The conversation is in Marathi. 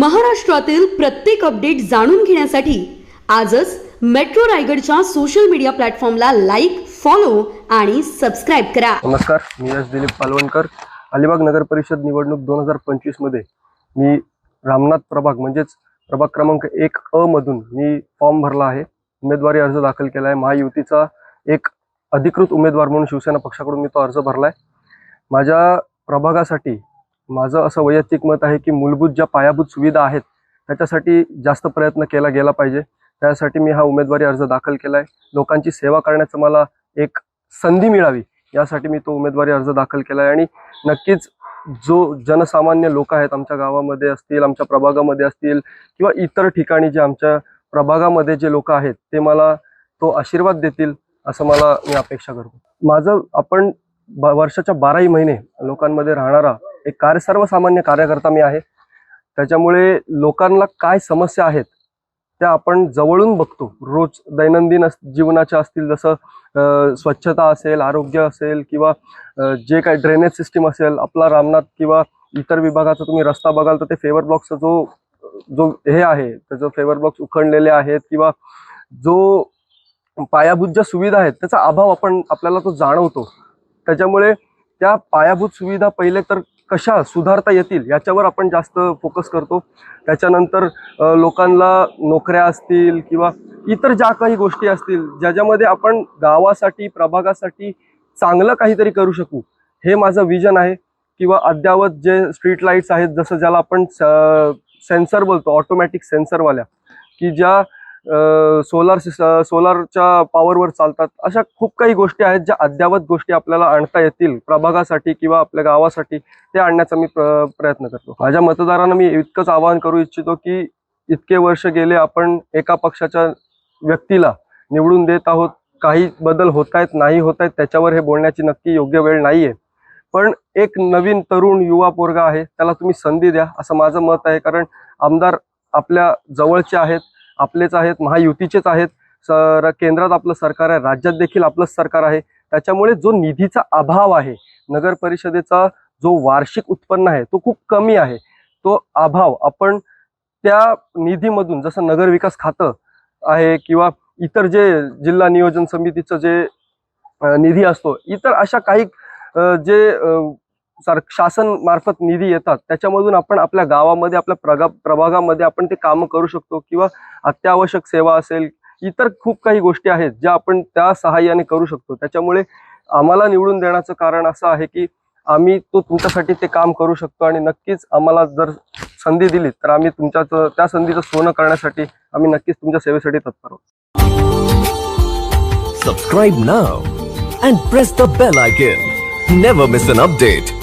महाराष्ट्रातील प्रत्येक अपडेट जाणून घेण्यासाठी आजच मेट्रो रायगडच्या सोशल मीडिया प्लॅटफॉर्मला लाईक फॉलो आणि सबस्क्राईब करा. नमस्कार मी यश दिलीप पालवणकर. अलिबाग नगर परिषद निवडणूक दोन हजार पंचवीसमध्ये मी रामनाथ प्रभाग म्हणजेच प्रभाग क्रमांक एक अ मधून मी फॉर्म भरला आहे. उमेदवारी अर्ज दाखल केला आहे. महायुतीचा एक अधिकृत उमेदवार म्हणून शिवसेना पक्षाकडून मी तो अर्ज भरला आहे. माझ्या प्रभागासाठी माझं असं वैयक्तिक मत आहे की मूलभूत ज्या पायाभूत सुविधा आहेत त्याच्यासाठी जास्त प्रयत्न केला गेला पाहिजे. त्यासाठी मी हा उमेदवारी अर्ज दाखल केला आहे लोकांची सेवा करण्याचं मला एक संधी मिळावी यासाठी मी तो उमेदवारी अर्ज दाखल केला आहे आणि नक्कीच जो जनसामान्य लोक आहेत आमच्या गावामध्ये असतील आमच्या प्रभागामध्ये असतील किंवा इतर ठिकाणी जे आमच्या प्रभागामध्ये जे लोक आहेत ते मला तो आशीर्वाद देतील असं मला मी अपेक्षा करतो. माझं आपण ब- वर्षाच्या बाराही महिने लोकांमध्ये राहणारा एक कार्य सर्वसामान्य कार्यकर्ता मी आहे. त्याच्यामुळे लोकांना काय समस्या आहेत त्या आपण जवळून बघतो. रोज दैनंदिन अस- जीवनाच्या असतील जसं स्वच्छता असेल आरोग्य असेल किंवा जे काही ड्रेनेज सिस्टीम असेल आपला रामनाथ किंवा इतर विभागाचा तुम्ही रस्ता बघाल तर ते फेवर ब्लॉक्सचा जो जो हे आहे त्याचं फेवर ब्लॉक्स उखडलेले आहेत किंवा जो पायाभूत ज्या सुविधा आहेत त्याचा अभाव आपण आपल्याला तो जाणवतो. त्याच्यामुळे त्या पायाभूत सुविधा पहिले तर कशा सुधारता येतील याच्यावर आपण जास्त फोकस करतो. त्याच्यानंतर लोकांना नोकऱ्या असतील किंवा इतर ज्या काही गोष्टी असतील ज्याच्यामध्ये आपण गावासाठी प्रभागासाठी चांगलं काहीतरी करू शकू हे माझं विजन आहे. किंवा अद्यावत जे स्ट्रीट लाईट्स आहेत जसं ज्याला आपण सेन्सर बोलतो ऑटोमॅटिक सेन्सरवाल्या की ज्या सोलार सोलारच्या पॉवरवर चालतात. अशा खूप काही गोष्टी आहेत ज्या अद्यावत गोष्टी आपल्याला आणता येतील प्रभागासाठी किंवा आपल्या गावासाठी. ते आणण्याचा मी प्र- प्रयत्न करतो. माझ्या मतदारांना मी इतकंच आवाहन करू इच्छितो की इतके वर्ष गेले आपण एका पक्षाच्या व्यक्तीला निवडून देत आहोत. काही बदल होत आहेत नाही होत आहेत त्याच्यावर हे बोलण्याची नक्की योग्य वेळ नाहीये. पण एक नवीन तरुण युवा पोरगा आहे त्याला तुम्ही संधी द्या असं माझं मत आहे. कारण आमदार आपल्या जवळचे आहेत. आपलेच आहेत महायुतीचेच आहेत. सर केंद्रात आपलं सरकार आहे राज्यात देखील आपलंच सरकार आहे. त्याच्यामुळे जो निधीचा अभाव आहे नगर परिषदेचा जो वार्षिक उत्पन्न आहे तो खूप कमी आहे. तो अभाव आपण त्या निधीमधून जसं नगर विकास खातं आहे किंवा इतर जे जिल्हा नियोजन समितीचं जे निधी असतो इतर अशा काही जे सर शासन मार्फत निधी येतात. त्याच्यामधून आपण आपल्या गावामध्ये आपल्या प्रगा प्रभागामध्ये आपण ते कामं करू शकतो किंवा अत्यावश्यक सेवा असेल इतर खूप काही गोष्टी आहेत ज्या आपण त्या सहाय्याने करू शकतो. त्याच्यामुळे आम्हाला निवडून देण्याचं कारण असं आहे की आम्ही तो तुमच्यासाठी ते काम करू शकतो आणि नक्कीच आम्हाला जर संधी दिली तर आम्ही तुमच्या त्या संधीचं सोनं करण्यासाठी आम्ही नक्कीच तुमच्या सेवेसाठी तत्पर आहोत. Subscribe now and press the bell icon never miss an update